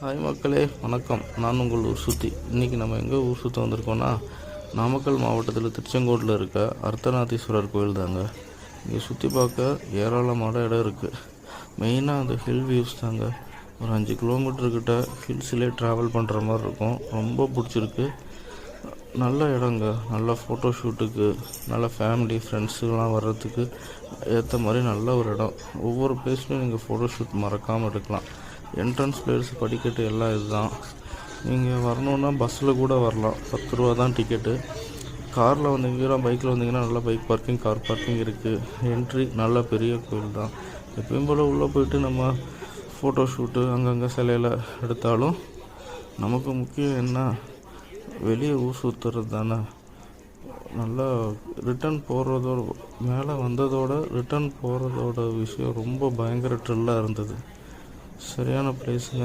Hi மக்களே. வணக்கம். நான் உங்கள் ஊர் சுற்றி இன்றைக்கி நம்ம எங்கே ஊர் சுற்ற வந்திருக்கோன்னா நாமக்கல் மாவட்டத்தில் திருச்செங்கோட்டில் இருக்க அர்த்தநாதீஸ்வரர் கோயில் தாங்க. இங்கே சுற்றி பார்க்க ஏராளமான இடம் இருக்குது மெயினாக அந்த ஹில் வியூஸ் தாங்க. ஒரு அஞ்சு கிலோமீட்டர்கிட்ட ஹில்ஸ்லேயே ட்ராவல் பண்ணுற மாதிரி இருக்கும். ரொம்ப பிடிச்சிருக்கு. நல்ல இடங்க. நல்ல ஃபோட்டோ ஷூட்டுக்கு நல்ல ஃபேமிலி ஃப்ரெண்ட்ஸுலாம் வர்றதுக்கு ஏற்ற மாதிரி நல்ல ஒரு இடம். ஒவ்வொரு பிளேஸ்லையும் நீங்கள் ஃபோட்டோ ஷூட் மறக்காமல் எடுக்கலாம் என்ட்ரன்ஸ் பிளேயர்ஸ் படிக்கட்டு எல்லாம் இதுதான். நீங்கள் வரணுன்னா பஸ்ஸில் கூட வரலாம். பத்து ரூபா தான் டிக்கெட்டு காரில் வந்தீங்கன்னா பைக்கில் வந்தீங்கன்னா நல்லா பைக் பார்க்கிங் கார் பார்க்கிங் இருக்குது என்ட்ரி நல்ல பெரிய கோயில் தான். எப்பயும் போல் உள்ளே போயிட்டு நம்ம ஃபோட்டோ ஷூட்டு அங்கங்கே சிலையில் எடுத்தாலும் நமக்கு முக்கியம் என்ன? வெளியே ஊர் சுற்றுறது தானே. நல்லா ரிட்டர்ன் போகிறதோட மேலே வந்ததோட ரிட்டர்ன் போகிறதோட விஷயம் ரொம்ப பயங்கர ட்ரில்லாக இருந்தது. சரியான பிளேஸுங்க